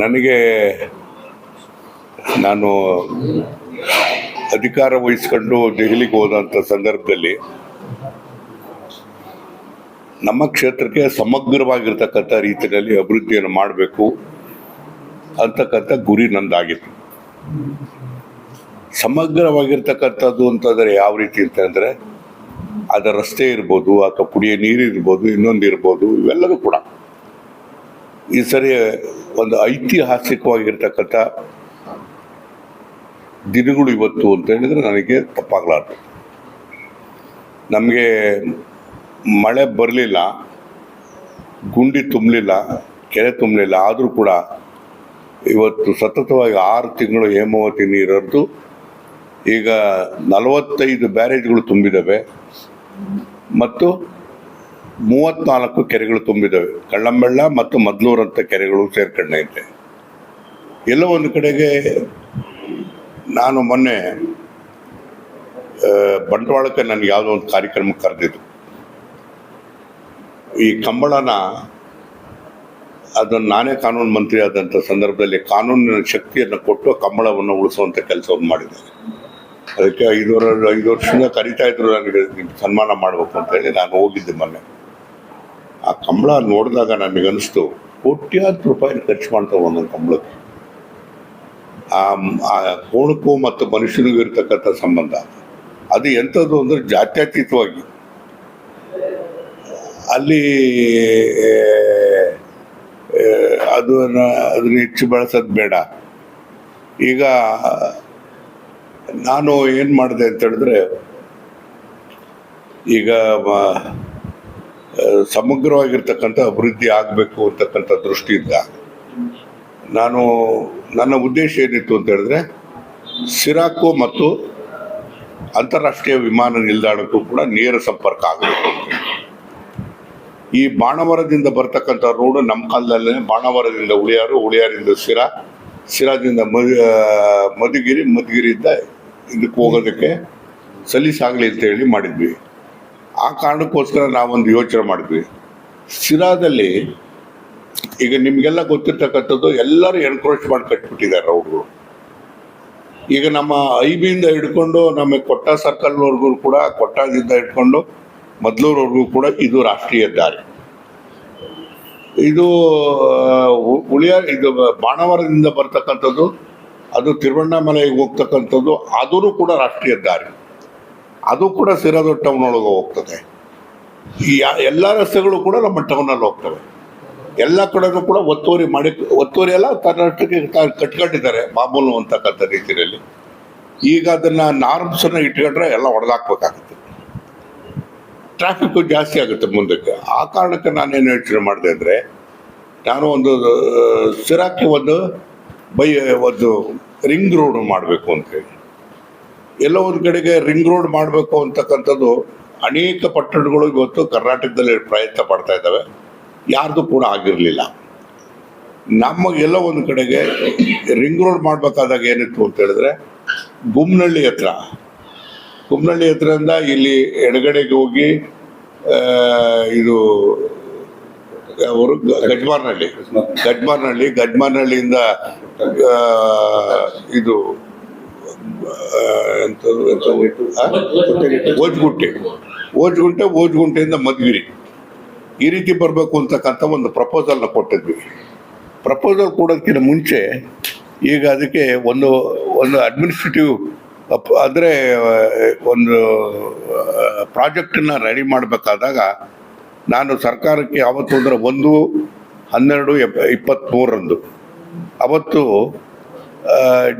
ನನಗೆ ನಾನು ಅಧಿಕಾರ ವಹಿಸ್ಕೊಂಡು ದೆಹಲಿಗೆ ಹೋದಂಥ ಸಂದರ್ಭದಲ್ಲಿ ನಮ್ಮ ಕ್ಷೇತ್ರಕ್ಕೆ ಸಮಗ್ರವಾಗಿರ್ತಕ್ಕಂಥ ರೀತಿಯಲ್ಲಿ ಅಭಿವೃದ್ಧಿಯನ್ನು ಮಾಡಬೇಕು ಅಂತಕ್ಕಂಥ ಗುರಿ ನಂದಾಗಿತ್ತು. ಸಮಗ್ರವಾಗಿರ್ತಕ್ಕಂಥದ್ದು ಅಂತಂದರೆ ಯಾವ ರೀತಿ ಅಂತಂದರೆ ಅದರ ರಸ್ತೆ ಇರ್ಬೋದು ಅಥವಾ ಕುಡಿಯೋ ನೀರು ಇರ್ಬೋದು ಇನ್ನೊಂದು ಇರ್ಬೋದು ಇವೆಲ್ಲವೂ ಕೂಡ. ಈ ಸರಿ ಒಂದು ಐತಿಹಾಸಿಕವಾಗಿರ್ತಕ್ಕಂಥ ದಿನಗಳು ಇವತ್ತು ಅಂತ ಹೇಳಿದ್ರೆ ನನಗೆ ತಪ್ಪಾಗಲಾರ್ದು. ನಮಗೆ ಮಳೆ ಬರಲಿಲ್ಲ, ಗುಂಡಿ ತುಂಬಲಿಲ್ಲ, ಕೆರೆ ತುಂಬಲಿಲ್ಲ, ಆದರೂ ಕೂಡ ಇವತ್ತು ಸತತವಾಗಿ ಆರು ತಿಂಗಳು ಹೇಮಾವತಿ ನೀರದ್ದು, ಈಗ ನಲವತ್ತೈದು ಬ್ಯಾರೇಜ್ಗಳು ತುಂಬಿದ್ದಾವೆ ಮತ್ತು ಮೂವತ್ನಾಲ್ಕು ಕೆರೆಗಳು ತುಂಬಿದ್ದಾವೆ ಕಳ್ಳಂಬೆಳ್ಳ ಮತ್ತು ಮದ್ಲೂರಂಥ ಕೆರೆಗಳು ಸೇರ್ಕೊಂಡೈತೆ ಎಲ್ಲ ಒಂದು ಕಡೆಗೆ ನಾನು ಮೊನ್ನೆ ಬಂಡವಾಳಕ್ಕೆ ಬಂಟ್ವಾಳಕ್ಕೆ ನನಗೆ ಯಾವುದೋ ಒಂದು ಕಾರ್ಯಕ್ರಮ ಕರೆದಿದ್ದು. ಈ ಕಂಬಳನ, ಅದನ್ನು ನಾನೇ ಕಾನೂನು ಮಂತ್ರಿ ಆದಂಥ ಸಂದರ್ಭದಲ್ಲಿ ಕಾನೂನಿನ ಶಕ್ತಿಯನ್ನು ಕೊಟ್ಟು ಕಂಬಳವನ್ನು ಉಳಿಸುವಂಥ ಕೆಲಸವನ್ನು ಮಾಡಿದೆ ಅದಕ್ಕೆ ಐದು ವರ್ಷ ಐದು ವರ್ಷದಿಂದ ಕರಿತಾ ಇದ್ರು ನನಗೆ ಸನ್ಮಾನ ಮಾಡಬೇಕು ಅಂತ ಹೇಳಿ ನಾನು ಹೋಗಿದ್ದೆ ಮೊನ್ನೆ. ಆ ಕಂಬಳ ನೋಡಿದಾಗ ನನಗನ್ನಿಸ್ತು ಕೋಟ್ಯಾಂತರ ರೂಪಾಯಿ ಖರ್ಚು ಮಾಡ್ತಾವೆ ಒಂದೊಂದು ಕಂಬಳಕ್ಕೆ ಆ ಕೋಣಕ್ಕೂ ಮತ್ತು ಮನುಷ್ಯನಿಗೂ ಇರ್ತಕ್ಕಂಥ ಸಂಬಂಧ. ಅದು ಎಂಥದ್ದು ಅಂದರೆ ಜಾತ್ಯತೀತವಾಗಿ. ಅಲ್ಲಿ ಅದನ್ನು ಅದನ್ನ ಹೆಚ್ಚು ಬಳಸೋದು ಬೇಡ. ಈಗ ನಾನು ಏನು ಮಾಡಿದೆ ಅಂತ ಹೇಳಿದ್ರೆ, ಈಗ ಸಮಗ್ರವಾಗಿರ್ತಕ್ಕಂಥ ಅಭಿವೃದ್ಧಿ ಆಗಬೇಕು ಅಂತಕ್ಕಂಥ ದೃಷ್ಟಿಯಿಂದ ನಾನು ನನ್ನ ಉದ್ದೇಶ ಏನಿತ್ತು ಅಂತ ಹೇಳಿದ್ರೆ ಸಿರಾಕು ಮತ್ತು ಅಂತಾರಾಷ್ಟ್ರೀಯ ವಿಮಾನ ನಿಲ್ದಾಣಕ್ಕೂ ಕೂಡ ನೇರ ಸಂಪರ್ಕ ಆಗಬೇಕು. ಈ ಬಾಣವರದಿಂದ ಬರ್ತಕ್ಕಂಥ ರೋಡು ನಮ್ಮ ಕಾಲದಲ್ಲೇ ಬಾಣವರದಿಂದ ಉಳಿಯಾರು, ಉಳಿಯಾರಿಂದ ಸಿರಾ ಸಿರಾದಿಂದ ಮಧು ಮಧುಗಿರಿ, ಮಧುಗಿರಿಯಿಂದ ಇದಕ್ಕೆ ಹೋಗೋದಕ್ಕೆ ಸಲೀಸಾಗಲಿ ಅಂತ ಹೇಳಿ ಮಾಡಿದ್ವಿ. ಆ ಕಾರಣಕ್ಕೋಸ್ಕರ ನಾವೊಂದು ಯೋಚನೆ ಮಾಡಿದ್ವಿ. ಶಿರಾದಲ್ಲಿ ಈಗ ನಿಮಗೆಲ್ಲ ಗೊತ್ತಿರ್ತಕ್ಕಂಥದ್ದು ಎಲ್ಲರೂ ಎನ್ಕ್ರೋಚ್ ಮಾಡಿ ಕಟ್ಬಿಟ್ಟಿದ್ದಾರೆ ರೋಡ್ಗಳು ಈಗ ನಮ್ಮ ಐ ಬಿಯಿಂದ ಹಿಡ್ಕೊಂಡು ನಮಗೆ ಕೊಟ್ಟ ಸರ್ಕಲ್ವರೆಗೂ ಕೂಡ, ಕೊಟ್ಟದಿಂದ ಹಿಡ್ಕೊಂಡು ಮೊದಲೂರವರೆಗೂ ಕೂಡ ಇದು ರಾಷ್ಟ್ರೀಯ ದಾರಿ. ಇದು ಉಳಿಯ, ಇದು ಬಾಣವರದಿಂದ ಬರ್ತಕ್ಕಂಥದ್ದು, ಅದು ತಿರುವಣ್ಣಾಮಲೆಗೆ ಹೋಗ್ತಕ್ಕಂಥದ್ದು ಅದೂ ಕೂಡ ರಾಷ್ಟ್ರೀಯ ದಾರಿ. ಅದು ಕೂಡ ಸಿರಾದ ಟೌನ್ ಹೋಗ್ತದೆ. ಈ ಎಲ್ಲ ರಸ್ತೆಗಳು ಕೂಡ ನಮ್ಮ ಟೌನಲ್ಲಿ ಹೋಗ್ತವೆ. ಎಲ್ಲ ಕಡೆನೂ ಕೂಡ ಒತ್ತುವರಿ ಮಾಡಿ, ಒತ್ತುವರಿ ಎಲ್ಲ ತನ್ನಷ್ಟಕ್ಕೆ ತ- ಕಟ್ಕೊಂಡಿದ್ದಾರೆ, ಮಾಮೂಲು ಅಂತಕ್ಕಂಥ ರೀತಿಯಲ್ಲಿ. ಈಗ ಅದನ್ನ ನಾರ್ಮ್ಸ್ ಅನ್ನ ಇಟ್ಕೊಂಡ್ರೆ ಎಲ್ಲ ಹೊಡೆದಾಕ್ಬೇಕಾಗುತ್ತೆ ಟ್ರಾಫಿಕ್ ಜಾಸ್ತಿ ಆಗುತ್ತೆ ಮುಂದಕ್ಕೆ. ಆ ಕಾರಣಕ್ಕೆ ನಾನೇನು ಯೋಚನೆ ಮಾಡಿದೆ ಅಂದರೆ, ನಾನು ಒಂದು ಸಿರಾಕ್ಕೆ ಒಂದು ಬೈ, ಒಂದು ರಿಂಗ್ ರೋಡ್ ಮಾಡಬೇಕು ಅಂತೇಳಿ ಎಲ್ಲೋ ಒಂದು ಕಡೆಗೆ ರಿಂಗ್ ರೋಡ್ ಮಾಡಬೇಕು ಅಂತಕ್ಕಂಥದ್ದು ಅನೇಕ ಪಟ್ಟಣಗಳು ಇವತ್ತು ಕರ್ನಾಟಕದಲ್ಲಿ ಪ್ರಯತ್ನ ಪಡ್ತಾ ಇದ್ದಾವೆ. ಯಾರ್ದು ಕೂಡ ಆಗಿರಲಿಲ್ಲ. ನಮಗೆಲ್ಲ ಒಂದು ಕಡೆಗೆ ರಿಂಗ್ ರೋಡ್ ಮಾಡಬೇಕಾದಾಗ ಏನಿತ್ತು ಅಂತ ಹೇಳಿದ್ರೆ ಗುಮ್ನಳ್ಳಿ ಹತ್ರ. ಗುಮ್ನಳ್ಳಿ ಹತ್ರದಿಂದ ಇಲ್ಲಿ ಎಡಗಡೆಗೆ ಹೋಗಿ ಇದು ಅವರು ಗಜ್ಮಾರ್ನಹಳ್ಳಿ ಗಜ್ಮಾರ್ನಹಳ್ಳಿ ಗಜ್ಮಾರ್ನಹಳ್ಳಿಯಿಂದ ಇದು ಆ, ಎಂಥದ್ದು ಎಂಥದ್ದು? ಆ? ಓಜ್ಗುಂಟೆ ಓಜ್ಗುಂಟೆ ಓಜ್ಗುಂಟೆಯಿಂದ ಮದ್ವಿರಿ. ಈ ರೀತಿ ಬರಬೇಕು ಅಂತಕ್ಕಂಥ ಒಂದು ಪ್ರಪೋಸಲ್ನ ಕೊಟ್ಟಿದ್ವಿ. ಪ್ರಪೋಸಲ್ ಕೊಡೋದಕ್ಕಿಂತ ಮುಂಚೆ ಈಗ ಅದಕ್ಕೆ ಒಂದು ಒಂದು ಅಡ್ಮಿನಿಸ್ಟ್ರೇಟಿವ್ ಅಂದರೆ ಒಂದು ಪ್ರಾಜೆಕ್ಟನ್ನು ರೆಡಿ ಮಾಡಬೇಕಾದಾಗ ನಾನು ಸರ್ಕಾರಕ್ಕೆ ಯಾವತ್ತು ಅಂದರೆ ಒಂದು ಹನ್ನೆರಡು ಎಪ್ ಇಪ್ಪತ್ತ್ಮೂರರಂದು ಅವತ್ತು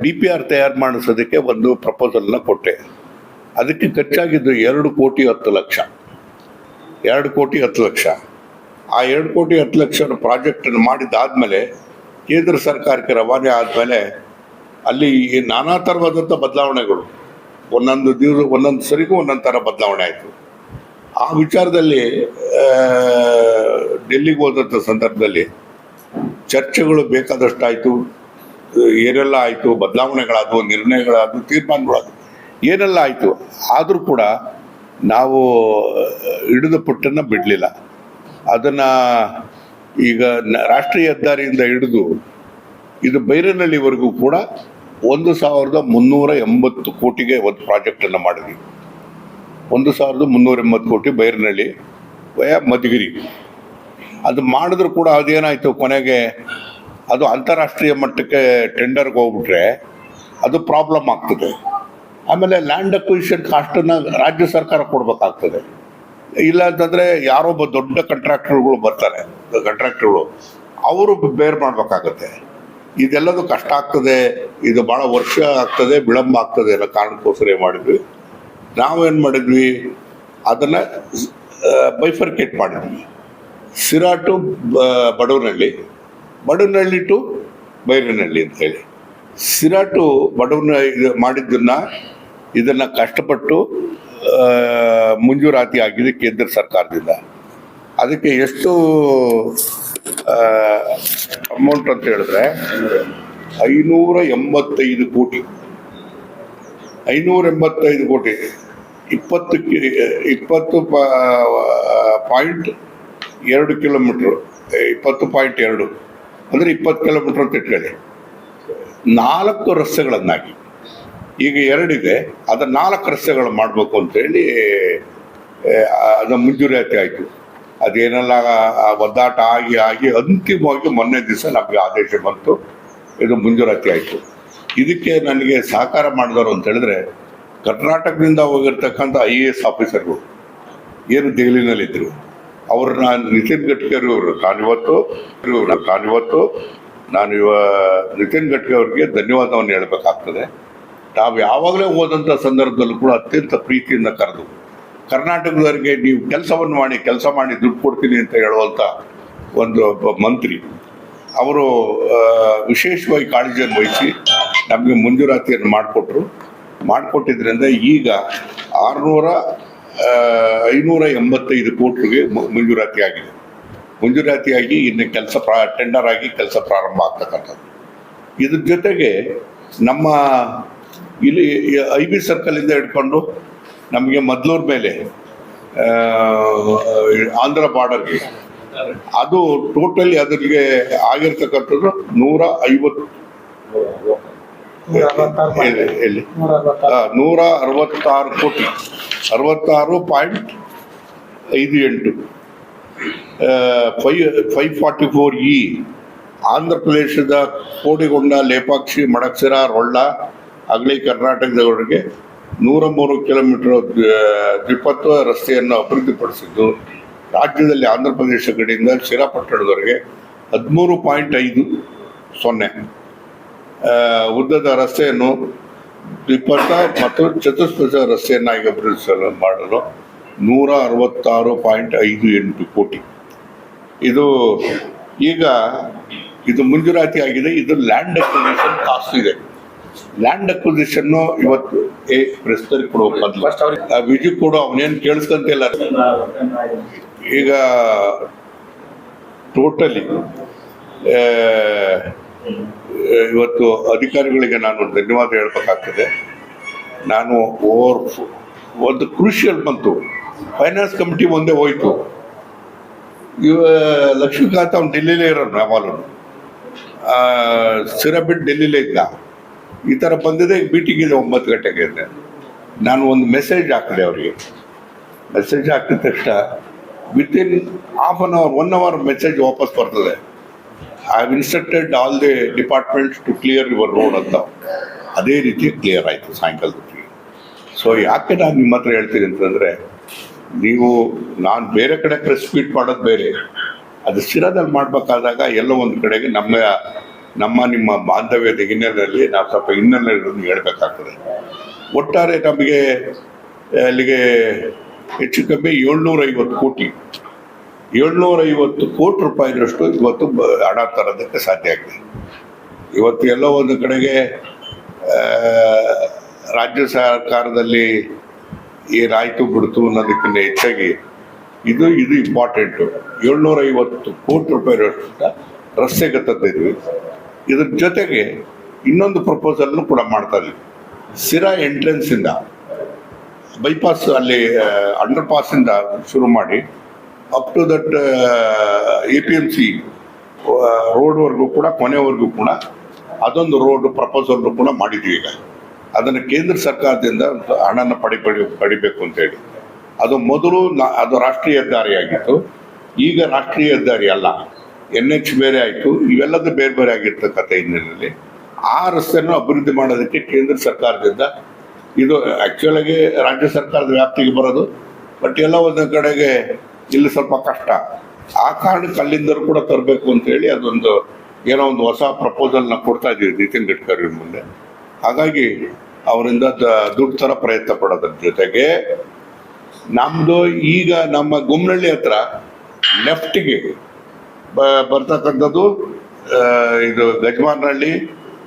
ಡಿ ಪಿ ಆರ್ ತಯಾರು ಮಾಡಿಸೋದಕ್ಕೆ ಒಂದು ಪ್ರಪೋಸಲ್ನ ಕೊಟ್ಟೆ. ಅದಕ್ಕೆ ಖರ್ಚಾಗಿದ್ದು ಎರಡು ಕೋಟಿ ಹತ್ತು ಲಕ್ಷ. ಎರಡು ಕೋಟಿ ಹತ್ತು ಲಕ್ಷ. ಆ ಎರಡು ಕೋಟಿ ಹತ್ತು ಲಕ್ಷ ಪ್ರಾಜೆಕ್ಟನ್ನು ಮಾಡಿದ್ದಾದಮೇಲೆ ಕೇಂದ್ರ ಸರ್ಕಾರಕ್ಕೆ ರವಾನೆ ಆದಮೇಲೆ ಅಲ್ಲಿ ನಾನಾ ಥರವಾದಂಥ ಬದಲಾವಣೆಗಳು, ಒಂದೊಂದು ದಿವಸ, ಒಂದೊಂದು ಸರಿಗೂ ಒಂದೊಂದು ಥರ ಬದಲಾವಣೆ ಆಯಿತು. ಆ ವಿಚಾರದಲ್ಲಿ ಡೆಲ್ಲಿಗೆ ಹೋದಂಥ ಸಂದರ್ಭದಲ್ಲಿ ಚರ್ಚೆಗಳು ಬೇಕಾದಷ್ಟು ಆಯಿತು ಏನೆಲ್ಲ ಆಯಿತು, ಬದಲಾವಣೆಗಳಾದವು, ನಿರ್ಣಯಗಳಾದವು, ತೀರ್ಮಾನಗಳಾದವು, ಏನೆಲ್ಲ ಆಯಿತು, ಆದರೂ ಕೂಡ ನಾವು ಹಿಡಿದ ಪುಟ್ಟನ್ನು ಬಿಡಲಿಲ್ಲ. ಅದನ್ನು ಈಗ ರಾಷ್ಟ್ರೀಯ ಹೆದ್ದಾರಿಯಿಂದ ಹಿಡಿದು ಇದು ಬೈರನಹಳ್ಳಿವರೆಗೂ ಕೂಡ ಒಂದು ಸಾವಿರದ ಮುನ್ನೂರ ಎಂಬತ್ತು ಕೋಟಿಗೆ ಒಂದು ಪ್ರಾಜೆಕ್ಟನ್ನು ಮಾಡಿದ್ವಿ. ಒಂದು ಸಾವಿರದ ಮುನ್ನೂರ ಎಂಬತ್ತು ಕೋಟಿ ಬೈರನಹಳ್ಳಿ, ವಯ ಮಧುಗಿರಿ. ಅದು ಮಾಡಿದ್ರು ಕೂಡ ಅದೇನಾಯಿತು, ಕೊನೆಗೆ ಅದು ಅಂತಾರಾಷ್ಟ್ರೀಯ ಮಟ್ಟಕ್ಕೆ ಟೆಂಡರ್ಗೆ ಹೋಗ್ಬಿಟ್ರೆ ಅದು ಪ್ರಾಬ್ಲಮ್ ಆಗ್ತದೆ. ಆಮೇಲೆ ಲ್ಯಾಂಡ್ ಅಕ್ವಿಷನ್ ಕಾಸ್ಟನ್ನು ರಾಜ್ಯ ಸರ್ಕಾರ ಕೊಡಬೇಕಾಗ್ತದೆ. ಇಲ್ಲ ಅಂತಂದರೆ ಯಾರೊಬ್ಬ ದೊಡ್ಡ ಕಂಟ್ರಾಕ್ಟರ್ಗಳು ಬರ್ತಾರೆ. ಕಂಟ್ರಾಕ್ಟರ್ಗಳು ಅವರು ಬೇರ್ ಮಾಡಬೇಕಾಗತ್ತೆ. ಇದೆಲ್ಲದು ಕಷ್ಟ ಆಗ್ತದೆ. ಇದು ಭಾಳ ವರ್ಷ ಆಗ್ತದೆ, ವಿಳಂಬ ಆಗ್ತದೆ ಅನ್ನೋ ಕಾರಣಕ್ಕೋಸ್ಕರ ಏನು ಮಾಡಿದ್ವಿ. ನಾವೇನು ಮಾಡಿದ್ವಿ? ಅದನ್ನು ಬೈಫರ್ಕೇಟ್ ಮಾಡಿದ್ವಿ. ಸಿರಾಟು ಬಡವನಹಳ್ಳಿ ಟು ಬೈರನಹಳ್ಳಿ ಅಂತ ಹೇಳಿ. ಸಿರಾ ಟು ಬಡವನ ಇದು ಮಾಡಿದ್ದನ್ನ ಇದನ್ನ ಕಷ್ಟಪಟ್ಟು ಮುಂಜೂರಾತಿ ಆಗಿದೆ ಕೇಂದ್ರ ಸರ್ಕಾರದಿಂದ. ಅದಕ್ಕೆ ಎಷ್ಟು ಅಮೌಂಟ್ ಅಂತ ಹೇಳಿದ್ರೆ ಐನೂರ ಎಂಬತ್ತೈದು ಕೋಟಿ. ಐನೂರ ಎಂಬತ್ತೈದು ಕೋಟಿ. ಇಪ್ಪತ್ತು ಇಪ್ಪತ್ತು ಪಾಯಿಂಟ್ ಎರಡು ಕಿಲೋಮೀಟ್ರ್, ಇಪ್ಪತ್ತು ಪಾಯಿಂಟ್ ಎರಡು. ಅಂದರೆ ಇಪ್ಪತ್ತು ಕಿಲೋಮೀಟ್ರ್ ಅಂತ ಇಟ್ಕೊಳ್ಳಿ ನಾಲ್ಕು ರಸ್ತೆಗಳನ್ನಾಗಿ. ಈಗ ಎರಡಿದೆ ಅದ ನಾಲ್ಕು ರಸ್ತೆಗಳು ಮಾಡಬೇಕು ಅಂತೇಳಿ ಅದು ಮಂಜೂರಾತಿ ಆಯಿತು. ಅದೇನೆಲ್ಲ ಒದ್ದಾಟ ಆಗಿ ಆಗಿ ಅಂತಿಮವಾಗಿ ಮೊನ್ನೆ ದಿವಸ ನಮಗೆ ಆದೇಶ ಬಂತು, ಇದು ಮುಂಜೂರಾತಿ ಆಯಿತು. ಇದಕ್ಕೆ ನನಗೆ ಸಹಕಾರ ಮಾಡಿದವರು ಅಂತ ಹೇಳಿದ್ರೆ, ಕರ್ನಾಟಕದಿಂದ ಹೋಗಿರ್ತಕ್ಕಂಥ ಐ ಎ ಎಸ್ ಆಫೀಸರ್ಗಳು, ಏನು ದೆಹಲಿನಲ್ಲಿದ್ದರು ಅವ್ರನ್ನ ನಿತಿನ್ ಗಡ್ಕರಿ ಅವರು ತಾನಿವತ್ತು ನಾನಿವತ್ತು ನಾನು ಇವ ನಿತಿನ್ ಗಡ್ಕರಿ ಅವರಿಗೆ ಧನ್ಯವಾದವನ್ನು ಹೇಳಬೇಕಾಗ್ತದೆ. ತಾವು ಯಾವಾಗಲೇ ಹೋದಂಥ ಸಂದರ್ಭದಲ್ಲೂ ಕೂಡ ಅತ್ಯಂತ ಪ್ರೀತಿಯಿಂದ ಕರೆದು, ಕರ್ನಾಟಕದವರಿಗೆ ನೀವು ಕೆಲಸವನ್ನು ಮಾಡಿ, ಕೆಲಸ ಮಾಡಿ ದುಡ್ಡು ಕೊಡ್ತೀನಿ ಅಂತ ಹೇಳುವಂಥ ಒಂದು ಮಂತ್ರಿ, ಅವರು ವಿಶೇಷವಾಗಿ ಕಾಳಜಿಯನ್ನು ವಹಿಸಿ ನಮಗೆ ಮಂಜೂರಾತಿಯನ್ನು ಮಾಡಿಕೊಟ್ರು. ಮಾಡಿಕೊಟ್ಟಿದ್ರಿಂದ ಈಗ ಆರುನೂರ ಐನೂರ ಎಂಬತ್ತೈದು ಕೋಟಿಗೆ ಮಂಜೂರಾತಿ ಆಗಿದೆ ಮಂಜೂರಾತಿಯಾಗಿ ಇನ್ನು ಕೆಲಸ ಪ್ರಾ ಟೆಂಡರ್ ಆಗಿ ಕೆಲಸ ಪ್ರಾರಂಭ ಆಗ್ತಕ್ಕಂಥದ್ದು. ಇದ್ರ ಜೊತೆಗೆ ನಮ್ಮ ಇಲ್ಲಿ ಐ ಬಿ ಸರ್ಕಲಿಂದ ಹಿಡ್ಕೊಂಡು ನಮಗೆ ಮದ್ಲೂರ್ ಮೇಲೆ ಆಂಧ್ರ ಬಾರ್ಡರ್ಗೆ ಅದು ಟೋಟಲಿ ಅದಕ್ಕೆ ಆಗಿರ್ತಕ್ಕಂಥದ್ದು ನೂರ ಐವತ್ತು ನೂರ ಅರವತ್ತಾರು ಕೋಟಿ. ಅರವತ್ತಾರು ಪಾಯಿಂಟ್ ಐದು ಎಂಟು. Five five forty four E, Andhra ಪ್ರದೇಶದ ಕೋಡಿಗೊಂಡ ಲೇಪಾಕ್ಷಿ, ಮಡಕ್ಸಿರ, ರೊಳ್ಳ ಅಗಲಿ ಕರ್ನಾಟಕದವರೆಗೆ ನೂರ ಮೂರು ಕಿಲೋಮೀಟರ್ ದ್ವಿಪಥ ರಸ್ತೆಯನ್ನು ಅಭಿವೃದ್ಧಿಪಡಿಸಿದ್ದು, ರಾಜ್ಯದಲ್ಲಿ ಆಂಧ್ರ ಪ್ರದೇಶ ಕಡೆಯಿಂದ ಶ್ರೀರಾಪಟ್ಟಣದವರೆಗೆ ಹದಿಮೂರು ಪಾಯಿಂಟ್ ಐದು ಸೊನ್ನೆ. ಉದ್ದದ ರಸ್ತೆಯನ್ನು ದ್ವಿಪಥ ಮತ್ತು ಚತುಷ್ಪಥ ರಸ್ತೆಯನ್ನಾಗಿ ಅಭಿವೃದ್ಧಿಸಲು ಮಾಡಲು ನೂರ ಅರವತ್ತಾರು ಪಾಯಿಂಟ್ ಐದು ಎಂಟು ಕೋಟಿ. ಇದು ಈಗ ಇದು ಮುಂಜೂರಾತಿ ಆಗಿದೆ. ಇದು ಲ್ಯಾಂಡ್ ಅಕ್ವಿಸಿಷನ್ ಕಾಸ್ಟ್ ಇದೆ. ಲ್ಯಾಂಡ್ ಅಕ್ವಿಸಿಷನ್ ಇವತ್ತು ಏ ವಿಜಿ ಅವ್ರಿಗೆ- ಆ ವಿಜಯ್ ಕೊಡು ಅವನೇನು ಕೇಳಿಸ್ಕೊಂತಿಲ್ಲ ಈಗ ಟೋಟಲಿ ಇವತ್ತು ಅಧಿಕಾರಿಗಳಿಗೆ ನಾನು ಧನ್ಯವಾದ ಹೇಳ್ಬೇಕಾಗ್ತದೆ. ನಾನು ಓವರ್ ಒಂದು ಕ್ರೂಷಿಯಲ್ ಬಂತು. ಫೈನಾನ್ಸ್ ಕಮಿಟಿ ಮುಂದೆ ಹೋಯ್ತು. ಇವ ಲಕ್ಷ್ಮೀಕಾಂತ್ ಅವ್ನು ಡೆಲ್ಲಿಲೇ ಇರೋನು ಯಾವಾಗಲೂ ಸಿರಬಿಟ್ ಡೆಲ್ಲಿಲೇ ಇದ್ದ. ಈ ಥರ ಬಂದಿದೆ ಮೀಟಿಂಗ್ ಇದೆ ಒಂಬತ್ತು ಗಂಟೆಗೆ ಇದೆ ನಾನು ಒಂದು ಮೆಸೇಜ್ ಹಾಕಿದೆ ಅವರಿಗೆ. ಮೆಸೇಜ್ ಹಾಕಿದ ತಕ್ಷಣ within half an hour one hour message ವಾಪಸ್ ಬರ್ತದೆ. I have instructed all the department to clear your road ಅಂತ. ಅದೇ ರೀತಿ ಕ್ಲಿಯರ್ ಆಯಿತು ಸಾಯಂಕಾಲದಲ್ಲಿ ಸೊ ಯಾಕೆ ನಾನು ನಿಮ್ಮ ಹತ್ರ ಹೇಳ್ತೀನಿ ಅಂತಂದರೆ, ನೀವು, ನಾನು ಬೇರೆ ಕಡೆ ಪ್ರೆಸ್ ಮೀಟ್ ಮಾಡೋದು ಬೇರೆ. ಅದು ಸ್ಥಿರದಲ್ಲಿ ಮಾಡಬೇಕಾದಾಗ ಎಲ್ಲೋ ಒಂದು ಕಡೆಗೆ ನಮ್ಮ ನಮ್ಮ ನಿಮ್ಮ ಬಾಂಧವ್ಯದ ಹಿನ್ನೆಲೆಯಲ್ಲಿ ನಾವು ಸ್ವಲ್ಪ ಹಿನ್ನೆಲೆಗಳನ್ನು ಹೇಳಬೇಕಾಗ್ತದೆ. ಒಟ್ಟಾರೆ ನಮಗೆ ಅಲ್ಲಿಗೆ ಹೆಚ್ಚು ಕಮ್ಮಿ ಏಳ್ನೂರ ಐವತ್ತು ಕೋಟಿ. ಏಳ್ನೂರ ಐವತ್ತು ಕೋಟಿ ರೂಪಾಯಿನಷ್ಟು ಇವತ್ತು ಹಣ ತರೋದಕ್ಕೆ ಸಾಧ್ಯ ಆಗಿದೆ. ಇವತ್ತು ಎಲ್ಲೋ ಒಂದು ಕಡೆಗೆ ರಾಜ್ಯ ಸರ್ಕಾರದಲ್ಲಿ ಏನಾಯಿತು ಬಿಡ್ತು ಅನ್ನೋದಕ್ಕಿಂತ ಹೆಚ್ಚಾಗಿ ಇದು ಇದು ಇಂಪಾರ್ಟೆಂಟು ಏಳ್ನೂರ ಐವತ್ತು ಕೋಟಿ ರೂಪಾಯಿನಷ್ಟು ರಸ್ತೆಗೆ ತಂದಿದ್ವಿ ಇದ್ರ ಜೊತೆಗೆ ಇನ್ನೊಂದು ಪ್ರಪೋಸಲ್ನು ಕೂಡ ಮಾಡ್ತಾ ಇದ್ವಿ. ಸಿರಾ ಎಂಟ್ರೆನ್ಸಿಂದ ಬೈಪಾಸ್ ಅಲ್ಲಿ ಅಂಡರ್ ಪಾಸಿಂದ ಶುರು ಮಾಡಿ up to that A P M C ರೋಡ್ವರೆಗೂ ಕೂಡ, ಕೊನೆವರೆಗೂ ಕೂಡ ಅದೊಂದು ರೋಡ್ ಪ್ರಪೋಸಲ್ ಕೂಡ ಮಾಡಿದ್ವಿ ಈಗ. ಅದನ್ನು ಕೇಂದ್ರ ಸರ್ಕಾರದಿಂದ ಹಣನ ಪಡಿ ಪಡಿ, ಪಡಿಬೇಕು ಅಂತೇಳಿ ಅದು ಮೊದಲು ಅದು ರಾಷ್ಟ್ರೀಯ ಹೆದ್ದಾರಿ ಆಗಿತ್ತು. ಈಗ ರಾಷ್ಟ್ರೀಯ ಹೆದ್ದಾರಿ ಅಲ್ಲ. ಎನ್ ಎಚ್ ಬೇರೆ ಆಯಿತು. ಇವೆಲ್ಲದೂ ಬೇರೆ ಬೇರೆ ಆಗಿರ್ತಕ್ಕಂಥ ಹಿನ್ನೆಲೆಯಲ್ಲಿ. ಆ ರಸ್ತೆಯನ್ನು ಅಭಿವೃದ್ಧಿ ಮಾಡೋದಕ್ಕೆ ಕೇಂದ್ರ ಸರ್ಕಾರದಿಂದ ಇದು ಆ್ಯಕ್ಚುಲಾಗಿ ರಾಜ್ಯ ಸರ್ಕಾರದ ವ್ಯಾಪ್ತಿಗೆ ಬರೋದು. ಬಟ್ ಎಲ್ಲ ಒಂದು ಕಡೆಗೆ ಇಲ್ಲಿ ಸ್ವಲ್ಪ ಕಷ್ಟ. ಆ ಕಾರಣಕ್ಕೆ ಅಲ್ಲಿಂದರೂ ಕೂಡ ತರಬೇಕು ಅಂತ ಹೇಳಿ ಅದೊಂದು ಏನೋ ಒಂದು ಹೊಸ ಪ್ರಪೋಸಲ್ನ ಕೊಡ್ತಾ ಇದೀವಿ ನಿತಿನ್ ಗಡ್ಕರಿ ಮುಂದೆ. ಹಾಗಾಗಿ ಅವರಿಂದ ದುಡ್ಡು ತರ ಪ್ರಯತ್ನ ಪಡೋದ್ರ ಜೊತೆಗೆ ನಮ್ಮದು ಈಗ ನಮ್ಮ ಗುಮ್ನಳ್ಳಿ ಹತ್ರ ಲೆಫ್ಟಿಗೆ ಬ ಬರ್ತಕ್ಕಂಥದ್ದು ಇದು ಗಜಮಾನಹಳ್ಳಿ,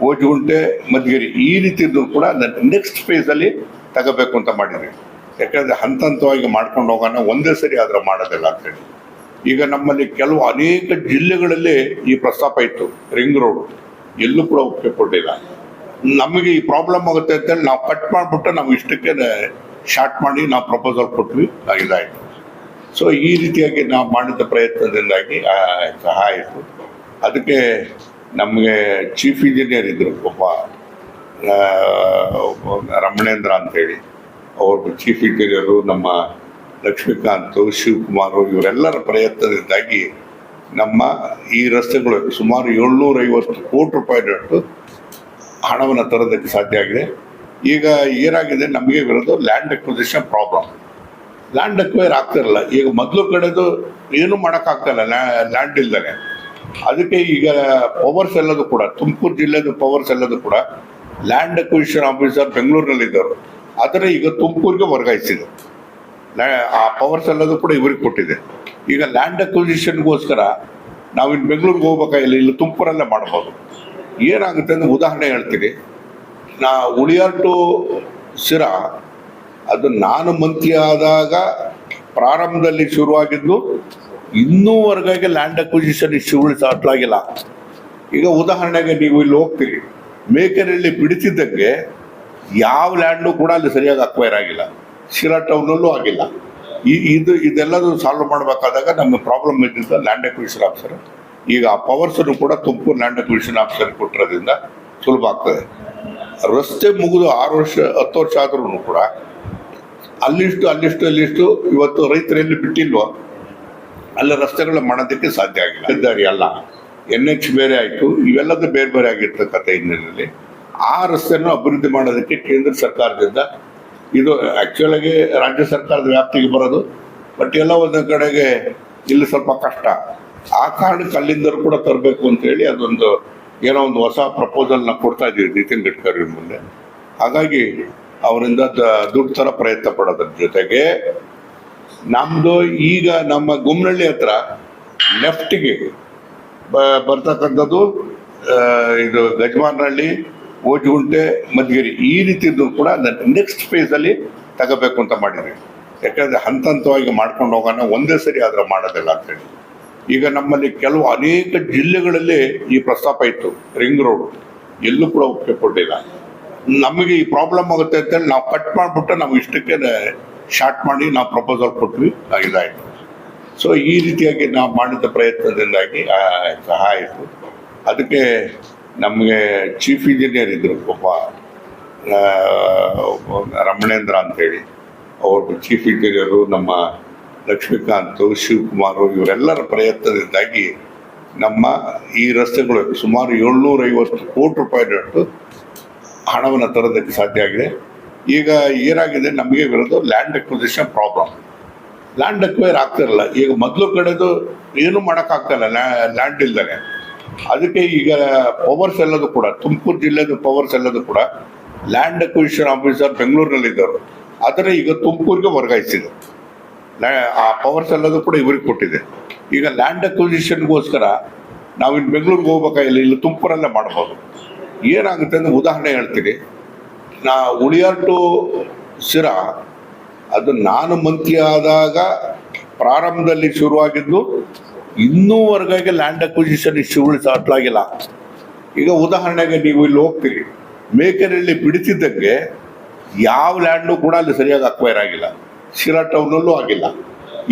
ಓಜುಗುಂಟೆ ಮಧುಗಿರಿ ಈ ರೀತಿದ್ದು ಕೂಡ ನೆಕ್ಸ್ಟ್ ಫೇಸಲ್ಲಿ ತಗೋಬೇಕು ಅಂತ ಮಾಡಿದ್ವಿ ಯಾಕಂದ್ರೆ ಹಂತ ಹಂತವಾಗಿ ಮಾಡ್ಕೊಂಡು ಹೋಗೋಣ, ಒಂದೇ ಸರಿ ಆದರೆ ಮಾಡೋದಿಲ್ಲ ಅಂತೇಳಿ ಈಗ ನಮ್ಮಲ್ಲಿ ಕೆಲವು ಅನೇಕ ಜಿಲ್ಲೆಗಳಲ್ಲಿ ಈ ಪ್ರಸ್ತಾಪ ಇತ್ತು, ರಿಂಗ್ ರೋಡ್. ಎಲ್ಲೂ ಕೂಡ ಒಪ್ಪಿಗೆ ಕೊಟ್ಟಿಲ್ಲ. ನಮಗೆ ಈ ಪ್ರಾಬ್ಲಮ್ ಆಗುತ್ತೆ ಅಂತೇಳಿ ನಾವು ಕಟ್ ಮಾಡಿಬಿಟ್ಟು ನಾವು ಇಷ್ಟಕ್ಕೆ ಶಾರ್ಟ್ ಮಾಡಿ ನಾವು ಪ್ರಪೋಸಲ್ ಕೊಟ್ವಿ, ಇದಾಯಿತು. ಸೊ ಈ ರೀತಿಯಾಗಿ ನಾವು ಮಾಡಿದ ಪ್ರಯತ್ನದಿಂದಾಗಿ ಸಹ ಆಯಿತು. ಅದಕ್ಕೆ ನಮಗೆ ಚೀಫ್ ಇಂಜಿನಿಯರ್ ಇದ್ದರು ಒಬ್ಬ ರಮಣೇಂದ್ರ ಅಂತೇಳಿ ಅವರು ಚೀಫ್ ಇಂಜಿನಿಯರು ನಮ್ಮ ಲಕ್ಷ್ಮೀಕಾಂತ್, ಶಿವಕುಮಾರ್, ಇವರೆಲ್ಲರ ಪ್ರಯತ್ನದಿಂದಾಗಿ ನಮ್ಮ ಈ ರಸ್ತೆಗಳು ಸುಮಾರು ಏಳ್ನೂರ ಐವತ್ತು ಕೋಟಿ ರೂಪಾಯಿನಷ್ಟು ಹಣವನ್ನು ತರೋದಕ್ಕೆ ಸಾಧ್ಯ ಆಗಿದೆ. ಈಗ ಏನಾಗಿದೆ? ನಮಗೆ ಬರೋದು land acquisition problem land acquire ಆಗ್ತಿರಲ್ಲ ಈಗ ಮೊದಲು ಕಡೆದು ಏನು ಮಾಡೋಕ್ಕಾಗ್ತಾಯಿಲ್ಲ ಲ್ಯಾಂಡ್ ಇಲ್ದಾನೆ. ಅದಕ್ಕೆ ಈಗ ಪವರ್ಸ್ ಎಲ್ಲದು ಕೂಡ, ತುಮಕೂರು ಜಿಲ್ಲೆದು ಪವರ್ಸ್ ಎಲ್ಲದು ಕೂಡ ಲ್ಯಾಂಡ್ ಅಕ್ವಿಸಿಷನ್ ಆಫೀಸರ್ ಬೆಂಗಳೂರಿನಲ್ಲಿ ಇದ್ದವರು ಆದರೆ ಈಗ ತುಮಕೂರಿಗೆ ವರ್ಗಾಯಿಸಿದೆ ಆ ಪವರ್ಸ್ ಎಲ್ಲದೂ ಕೂಡ ಇವ್ರಿಗೆ ಕೊಟ್ಟಿದೆ. ಈಗ ಲ್ಯಾಂಡ್ ಅಕ್ವಿಸಿಷನ್ಗೋಸ್ಕರ ನಾವು ಇನ್ನು ಬೆಂಗಳೂರಿಗೆ ಹೋಗ್ಬೇಕಾಗಿಲ್ಲ ಇಲ್ಲಿ ತುಮಕೂರಲ್ಲೇ ಮಾಡ್ಬೋದು. ಏನಾಗುತ್ತೆ ಅಂದ್ರೆ ಉದಾಹರಣೆ ಹೇಳ್ತೀನಿ. ನಾ ಉಳಿಯಾರ್ ಟು ಅದು ನಾನು ಮಂತ್ರಿ ಆದಾಗ ಪ್ರಾರಂಭದಲ್ಲಿ ಶುರುವಾಗಿದ್ದು ಇನ್ನೂವರೆಗಾಗಿ ಲ್ಯಾಂಡ್ ಅಕ್ವಿಸಿಷನ್ ಇಶ್ಯೂಗಳು ಆಗಿಲ್ಲ. ಈಗ ಉದಾಹರಣೆಗೆ ನೀವು ಇಲ್ಲಿ ಹೋಗ್ತೀರಿ. ಮೇಕೆರೆಯಲ್ಲಿ ಬಿಡಿಸಿದ್ದಂಗೆ ಯಾವ ಲ್ಯಾಂಡು ಕೂಡ ಅಲ್ಲಿ ಸರಿಯಾಗಿ ಅಕ್ವೈರ್ ಆಗಿಲ್ಲ. ಶಿರಾ ಟೌನಲ್ಲೂ ಆಗಿಲ್ಲ. ಈ, ಇದು ಇದೆಲ್ಲದೂ ಸಾಲ್ವ್ ಮಾಡಬೇಕಾದಾಗ ನಮ್ಮ ಪ್ರಾಬ್ಲಮ್ ಇದ್ದಿದ್ದ ಲ್ಯಾಂಡ್ ಅಕ್ವಿಷನ್ ಆಫೀಸರ್ ಈಗ ಆ ಪವರ್ಸನ್ನು ಕೂಡ ತುಮಕೂರು ಲ್ಯಾಂಡ್ ಅಕ್ವಿಷನ್ ಆಫೀಸರ್ ಕೊಟ್ಟಿರೋದ್ರಿಂದ ಸುಲಭ ಆಗ್ತದೆ. ರಸ್ತೆ ಮುಗಿದು ಆರು ವರ್ಷ, ಹತ್ತು ವರ್ಷ ಆದ್ರೂ ಕೂಡ ಅಲ್ಲಿಷ್ಟು ಅಲ್ಲಿಷ್ಟು ಅಲ್ಲಿಷ್ಟು ಇವತ್ತು ರೈತರಲ್ಲಿ ಬಿಟ್ಟಿಲ್ವೋ, ಅಲ್ಲಿ ರಸ್ತೆಗಳು ಮಾಡೋದಕ್ಕೆ ಸಾಧ್ಯ ಆಗಿಲ್ಲ. ಹೆದ್ದಾರಿ ಅಲ್ಲ. ಎನ್ ಎಚ್ ಬೇರೆ ಆಯಿತು. ಇವೆಲ್ಲದೂ ಬೇರೆ ಬೇರೆ ಆಗಿರ್ತಕ್ಕಂಥ ಹಿನ್ನೆಲೆಯಲ್ಲಿ ಆ ರಸ್ತೆಯನ್ನು ಅಭಿವೃದ್ಧಿ ಮಾಡೋದಕ್ಕೆ ಕೇಂದ್ರ ಸರ್ಕಾರದಿಂದ ಇದು ಆ್ಯಕ್ಚುಲಾಗಿ ರಾಜ್ಯ ಸರ್ಕಾರದ ವ್ಯಾಪ್ತಿಗೆ ಬರೋದು ಬಟ್ ಎಲ್ಲ ಒಂದು ಕಡೆಗೆ ಇಲ್ಲಿ ಸ್ವಲ್ಪ ಕಷ್ಟ. ಆ ಕಾರಣಕ್ಕೆ ಅಲ್ಲಿಂದರೂ ಕೂಡ ತರಬೇಕು ಅಂತ ಹೇಳಿ ಅದೊಂದು ಏನೋ ಒಂದು ಹೊಸ ಪ್ರಪೋಸಲ್ನ ಕೊಡ್ತಾ ಇದ್ದೀವಿ ನಿತಿನ್ ಗಡ್ಕರಿ ಮುಂದೆ. ಹಾಗಾಗಿ ಅವರಿಂದ ದುಡ್ಡು ತರ ಪ್ರಯತ್ನ ಪಡೋದ್ರ ಜೊತೆಗೆ ನಮ್ದು ಈಗ ನಮ್ಮ ಗುಮ್ನಳ್ಳಿ ಹತ್ರ ಲೆಫ್ಟಿಗೆ ಬರ್ತಕ್ಕಂಥದ್ದು ಇದು ಗಜಮಾನಹಳ್ಳಿ ಓಜುಗುಂಟೆ ಮಧುಗಿರಿ ಈ ರೀತಿದ್ದು ಕೂಡ ನೆಕ್ಸ್ಟ್ ಫೇಸಲ್ಲಿ ತಗೋಬೇಕು ಅಂತ ಮಾಡಿದ್ವಿ. ಯಾಕಂದ್ರೆ ಹಂತ ಹಂತವಾಗಿ ಮಾಡ್ಕೊಂಡು ಹೋಗೋಣ, ಒಂದೇ ಸರಿ ಆದ್ರೆ ಮಾಡೋದಿಲ್ಲ ಅಂತೇಳಿ ಈಗ ನಮ್ಮಲ್ಲಿ ಕೆಲವು ಅನೇಕ ಜಿಲ್ಲೆಗಳಲ್ಲಿ ಈ ಪ್ರಸ್ತಾಪ ಇತ್ತು ರಿಂಗ್ ರೋಡ್ ಎಲ್ಲೂ ಕೂಡ ಒಪ್ಪಿಗೆ ಕೊಟ್ಟಿಲ್ಲ ನಮಗೆ ಈ ಪ್ರಾಬ್ಲಮ್ ಆಗುತ್ತೆ ಅಂತೇಳಿ ನಾವು ಕಟ್ ಮಾಡಿಬಿಟ್ಟು ನಾವು ಇಷ್ಟಕ್ಕೆ ಶಾರ್ಟ್ ಮಾಡಿ ನಾವು ಪ್ರಪೋಸಲ್ ಕೊಟ್ವಿ ಇದಾಯಿತು. ಸೊ ಈ ರೀತಿಯಾಗಿ ನಾವು ಮಾಡಿದ ಪ್ರಯತ್ನದಿಂದಾಗಿ ಸಹಾಯ ಆಯಿತು. ಅದಕ್ಕೆ ನಮಗೆ ಚೀಫ್ ಇಂಜಿನಿಯರ್ ಇದ್ದರು ಒಬ್ಬ ರಮಣೇಂದ್ರ ಅಂತೇಳಿ ಅವರು ಚೀಫ್ ಇಂಜಿನಿಯರು ನಮ್ಮ ಲಕ್ಷ್ಮೀಕಾಂತ್ ಶಿವಕುಮಾರು ಇವರೆಲ್ಲರ ಪ್ರಯತ್ನದಿಂದಾಗಿ ನಮ್ಮ ಈ ರಸ್ತೆಗಳು ಸುಮಾರು ಏಳ್ನೂರ ಐವತ್ತು ಕೋಟಿ ರೂಪಾಯಿನಷ್ಟು ಹಣವನ್ನು ತರೋದಕ್ಕೆ ಸಾಧ್ಯ ಆಗಿದೆ. ಈಗ ಏನಾಗಿದೆ, ನಮಗೆ ಬರೋದು land acquisition problem land acquire ಆಗ್ತಿರಲ್ಲ ಈಗ ಮೊದಲು ಕಡೆದು ಏನು ಮಾಡೋಕ್ಕಾಗ್ತಾಯಿಲ್ಲ ಲ್ಯಾಂಡ್ ಇಲ್ದಾನೆ. ಅದಕ್ಕೆ ಈಗ ಪವರ್ಸ್ ಎಲ್ಲದು ಕೂಡ, ತುಮಕೂರು ಜಿಲ್ಲೆದು ಪವರ್ಸ್ ಎಲ್ಲದು ಕೂಡ ಲ್ಯಾಂಡ್ ಅಕ್ವಿಸಿಷನ್ ಆಫೀಸರ್ ಬೆಂಗಳೂರಿನಲ್ಲಿ ಇದ್ದವರು ಆದರೆ ಈಗ ತುಮಕೂರಿಗೆ ವರ್ಗಾಯಿಸಿದೆ ಆ ಪವರ್ಸ್ ಎಲ್ಲದು ಕೂಡ ಇವರಿಗೆ ಕೊಟ್ಟಿದೆ. ಈಗ ಲ್ಯಾಂಡ್ ಅಕ್ವಿಸಿಷನ್ಗೋಸ್ಕರ ನಾವು ಇನ್ನು ಬೆಂಗಳೂರಿಗೆ ಹೋಗ್ಬೇಕಾಗಿಲ್ಲ ಇಲ್ಲಿ ತುಮಕೂರಲ್ಲೇ ಮಾಡ್ಬೋದು. ಏನಾಗುತ್ತೆ ಅಂದರೆ ಉದಾಹರಣೆ ಹೇಳ್ತೀನಿ. ನಾ ಉಳಿಯಾರ್ ಟು ಸಿರಾ ಅದು ನಾನು ಮಂತ್ರಿ ಆದಾಗ ಪ್ರಾರಂಭದಲ್ಲಿ ಶುರುವಾಗಿದ್ದು ಇನ್ನೂವರೆಗೆ ಲ್ಯಾಂಡ್ ಅಕ್ವಿಸಿಷನ್ ಇಶ್ಯೂಗಳು ಸ್ಟಾರ್ಟ್ ಆಗಿಲ್ಲ. ಈಗ ಉದಾಹರಣೆಗೆ ನೀವು ಇಲ್ಲಿ ಹೋಗ್ತೀರಿ. ಮೇಕರಲ್ಲಿ ಬಿಡಿಸಿದ್ದಕ್ಕೆ ಯಾವ ಲ್ಯಾಂಡು ಕೂಡ ಅಲ್ಲಿ ಸರಿಯಾಗಿ ಅಕ್ವೈರ್ ಆಗಿಲ್ಲ. ಶಿರಾ ಟೌನಲ್ಲೂ ಆಗಿಲ್ಲ.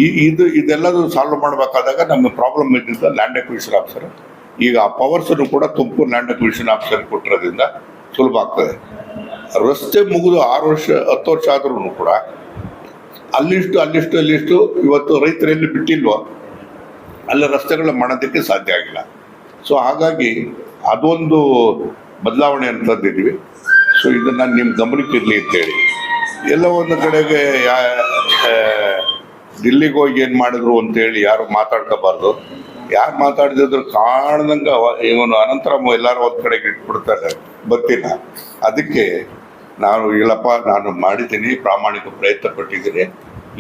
ಈ ಇದು ಇದೆಲ್ಲದೂ ಸಾಲ್ವ್ ಮಾಡಬೇಕಾದಾಗ ನಮಗೆ ಪ್ರಾಬ್ಲಮ್ ಇದ್ದಿದ್ದ ಲ್ಯಾಂಡ್ ಅಕ್ವಿಷನ್ ಆಫೀಸರ್ ಈಗ ಆ ಪವರ್ಸನ್ನು ಕೂಡ ತುಮಕೂರು ಲ್ಯಾಂಡ್ ಅಕ್ವಿಷನ್ ಆಫೀಸರ್ ಕೊಟ್ಟಿರೋದ್ರಿಂದ ಸುಲಭ ಆಗ್ತದೆ. ರಸ್ತೆ ಮುಗಿದು ಆರು ವರ್ಷ, ಹತ್ತು ವರ್ಷ ಆದ್ರೂ ಕೂಡ ಅಲ್ಲಿಷ್ಟು ಅಲ್ಲಿಷ್ಟು ಅಲ್ಲಿಷ್ಟು ಇವತ್ತು ರೈತರಲ್ಲಿ ಬಿಟ್ಟಿಲ್ವೋ ಅಲ್ಲಿ ರಸ್ತೆಗಳು ಮಾಡೋದಕ್ಕೆ ಸಾಧ್ಯ ಆಗಿಲ್ಲ. ಸೊ ಹಾಗಾಗಿ ಅದೊಂದು ಬದಲಾವಣೆ ಅಂತಂದಿದ್ವಿ ಸೊ ಇದನ್ನು ನಿಮ್ಮ ಗಮನಕ್ಕೆ ಇರಲಿ ಅಂತೇಳಿ ಎಲ್ಲ ಒಂದು ಕಡೆಗೆ ಯಾ ದಿಲ್ಲಿಗೆ ಹೋಗಿ ಏನು ಮಾಡಿದ್ರು ಅಂತೇಳಿ ಯಾರು ಮಾತಾಡ್ಕೋಬಾರ್ದು. ಯಾರು ಮಾತಾಡಿದ್ರು ಕಾಣ್ದಂಗೆ ಇವನು ಅನಂತರ ಎಲ್ಲರೂ ಒಂದು ಕಡೆಗೆ ಇಟ್ಬಿಡ್ತಾರೆ. ಬರ್ತೀನ ಅದಕ್ಕೆ ನಾನು ಇಲ್ಲಪ್ಪ ನಾನು ಮಾಡಿದ್ದೀನಿ, ಪ್ರಾಮಾಣಿಕ ಪ್ರಯತ್ನ ಪಟ್ಟಿದ್ದೀನಿ.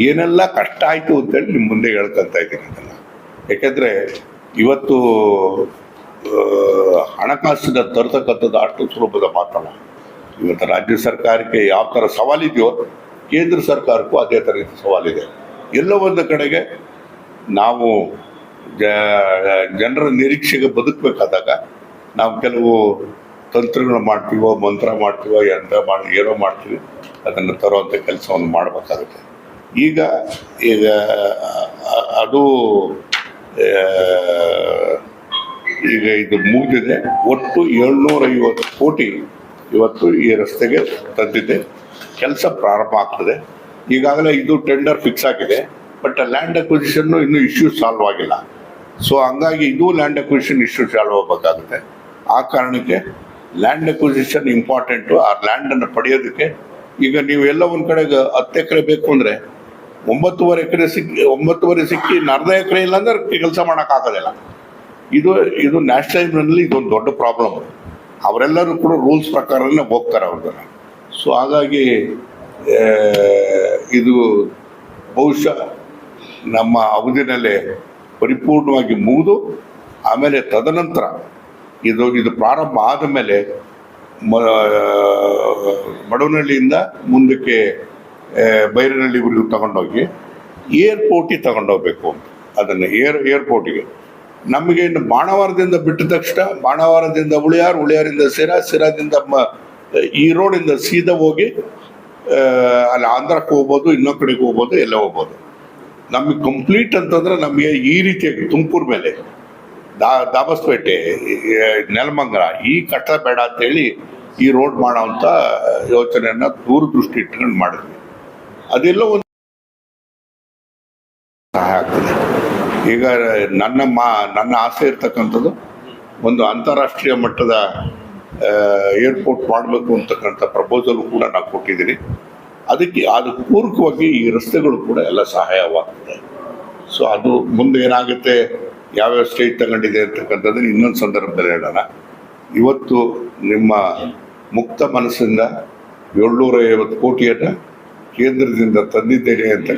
ಏನೆಲ್ಲ ಕಷ್ಟ ಆಯಿತು ಅಂತೇಳಿ ನಿಮ್ಮ ಮುಂದೆ ಹೇಳ್ಕೊಂತ ಇದ್ದೀನಿ ಅದನ್ನು. ಯಾಕೆಂದರೆ ಇವತ್ತು ಹಣಕಾಸಿನ ತರ್ತಕ್ಕಂಥದ್ದು ಅಷ್ಟು ಸುಲಭದ ಮಾತಲ್ಲ. ಇವತ್ತು ರಾಜ್ಯ ಸರ್ಕಾರಕ್ಕೆ ಯಾವ ಥರ ಸವಾಲಿದೆಯೋ, ಕೇಂದ್ರ ಸರ್ಕಾರಕ್ಕೂ ಅದೇ ಥರ ಸವಾಲಿದೆ. ಎಲ್ಲ ಒಂದು ಕಡೆಗೆ ನಾವು ಜನರ ನಿರೀಕ್ಷೆಗೆ ಬದುಕಬೇಕಾದಾಗ ನಾವು ಕೆಲವು ತಂತ್ರಗಳು ಮಾಡ್ತೀವೋ, ಮಂತ್ರ ಮಾಡ್ತೀವೋ, ಯಂತ್ರ ಮಾಡಿ, ಏನೋ ಮಾಡ್ತೀವಿ, ಅದನ್ನು ತರುವಂಥ ಕೆಲಸವನ್ನು ಮಾಡಬೇಕಾಗುತ್ತೆ. ಈಗ ಈಗ ಅದು ಈಗ ಇದು ಮುಗಿದಿದೆ. ಒಟ್ಟು ಏಳ್ನೂರೈವತ್ತು ಕೋಟಿ ಇವತ್ತು ಈ ರಸ್ತೆಗೆ ತಂದಿದೆ. ಕೆಲಸ ಪ್ರಾರಂಭ ಆಗ್ತದೆ. ಈಗಾಗಲೇ ಇದು ಟೆಂಡರ್ ಫಿಕ್ಸ್ ಆಗಿದೆ. ಬಟ್ ಲ್ಯಾಂಡ್ ಅಕ್ವಿಸಿಷನ್ನು ಇನ್ನೂ ಇಶ್ಯೂ ಸಾಲ್ವ್ ಆಗಿಲ್ಲ. ಸೊ ಹಂಗಾಗಿ ಇದು ಲ್ಯಾಂಡ್ ಅಕ್ವಿಸಿಷನ್ ಇಶ್ಯೂ ಸಾಲ್ವ್ ಆಗಬೇಕಾಗುತ್ತೆ. ಆ ಕಾರಣಕ್ಕೆ ಲ್ಯಾಂಡ್ ಅಕ್ವಿಸಿಷನ್ ಇಂಪಾರ್ಟೆಂಟು ಆ ಲ್ಯಾಂಡನ್ನು ಪಡೆಯೋದಕ್ಕೆ ಈಗ ನೀವು ಎಲ್ಲ ಒಂದು ಕಡೆಗೆ ಹತ್ತು ಎಕರೆ ಬೇಕು ಅಂದರೆ ಒಂಬತ್ತುವರೆ ಎಕರೆ ಸಿಕ್ಕಿ, ಒಂಬತ್ತುವರೆ ಸಿಕ್ಕಿ ಅರ್ಧ ಎಕರೆ ಇಲ್ಲ ಅಂದ್ರೆ ಕೆಲಸ ಮಾಡೋಕ್ಕಾಗೋದಿಲ್ಲ ಇದು ಇದು ನ್ಯಾಷನಲ್ ಇದೊಂದು ದೊಡ್ಡ ಪ್ರಾಬ್ಲಮ್. ಅವರೆಲ್ಲರೂ ಕೂಡ ರೂಲ್ಸ್ ಪ್ರಕಾರನೇ ಹೋಗ್ತಾರೆ ಅವ್ರದ್ದು ಸೊ ಹಾಗಾಗಿ ಇದು ಬಹುಶಃ ನಮ್ಮ ಅವಧಿನಲ್ಲೇ ಪರಿಪೂರ್ಣವಾಗಿ ಮುಗಿದು, ಆಮೇಲೆ ತದನಂತರ ಇದು ಇದು ಪ್ರಾರಂಭ ಆದ ಮೇಲೆ ಮಡವನಹಳ್ಳಿಯಿಂದ ಮುಂದಕ್ಕೆ ಆ, ಬೈರನಹಳ್ಳಿವರೆಗೂ ತಗೊಂಡೋಗಿ ಏರ್ಪೋರ್ಟಿಗೆ ತಗೊಂಡೋಗ್ಬೇಕು ಅಂತ. ಅದನ್ನು ಏರ್ ಏರ್ಪೋರ್ಟಿಗೆ. ನಮಗೆ ಇನ್ನು ಬಾಣವಾರದಿಂದ ಬಿಟ್ಟ ತಕ್ಷಣ ಬಾಣವಾರದಿಂದ ಉಳಿಯಾರ್ ಉಳಿಯಾರಿಂದ ಸಿರಾ ಸಿರಾದಿಂದ ಈ ರೋಡಿಂದ ಸೀದಾ ಹೋಗಿ ಅಲ್ಲಿ ಆಂಧ್ರಕ್ಕೆ ಹೋಗ್ಬೋದು ಇನ್ನೊಂದು ಕಡೆಗೆ ಹೋಗ್ಬೋದು ಎಲ್ಲ ಹೋಗ್ಬೋದು. ನಮಗೆ ಕಂಪ್ಲೀಟ್ ಅಂತಂದ್ರೆ ನಮಗೆ ಈ ರೀತಿಯಾಗಿ ತುಮಕೂರು ಮೇಲೆ ದಾ ದಾಬಸ್ಪೇಟೆ ನೆಲಮಂಗ್ರ ನೆಲಮಂಗಲ ಈ ಕಟ್ಟ ಬೇಡ ಅಂತೇಳಿ ಈ ರೋಡ್ ಮಾಡೋ ಅಂತ ಯೋಚನೆಯನ್ನು ದೂರದೃಷ್ಟಿ ಇಟ್ಕೊಂಡು ಮಾಡಿದ್ವಿ. ಅದೆಲ್ಲ ಒಂದು ಸಹಾಯ ಆಗ್ತದೆ. ಈಗ ನನ್ನ ಮಾ, ನನ್ನ ಆಸೆ ಇರ್ತಕ್ಕಂಥದ್ದು ಒಂದು ಅಂತಾರಾಷ್ಟ್ರೀಯ ಮಟ್ಟದ ಏರ್ಪೋರ್ಟ್ ಮಾಡಬೇಕು ಅಂತಕ್ಕಂಥ ಪ್ರಪೋಸಲ್ ಕೂಡ ನಾನು ಕೊಟ್ಟಿದ್ದೀನಿ. ಅದಕ್ಕೆ ಅದು ಪೂರಕವಾಗಿ ಈ ರಸ್ತೆಗಳು ಕೂಡ ಎಲ್ಲ ಸಹಾಯವಾಗ್ತದೆ. ಸೊ ಅದು ಮುಂದೆ ಏನಾಗುತ್ತೆ, ಯಾವ್ಯಾವ ಸ್ಟೇಟ್ ತಗೊಂಡಿದೆ ಅಂತಕ್ಕಂಥದ್ದನ್ನು ಇನ್ನೊಂದು ಸಂದರ್ಭದಲ್ಲಿ ಹೇಳೋಣ. ಇವತ್ತು ನಿಮ್ಮ ಮುಕ್ತ ಮನಸ್ಸಿಂದ ಏಳ್ನೂರ ಐವತ್ತು ಕೋಟಿಯನ್ನು ಕೇಂದ್ರದಿಂದ ತಂದಿದ್ದೇನೆ ಅಂತ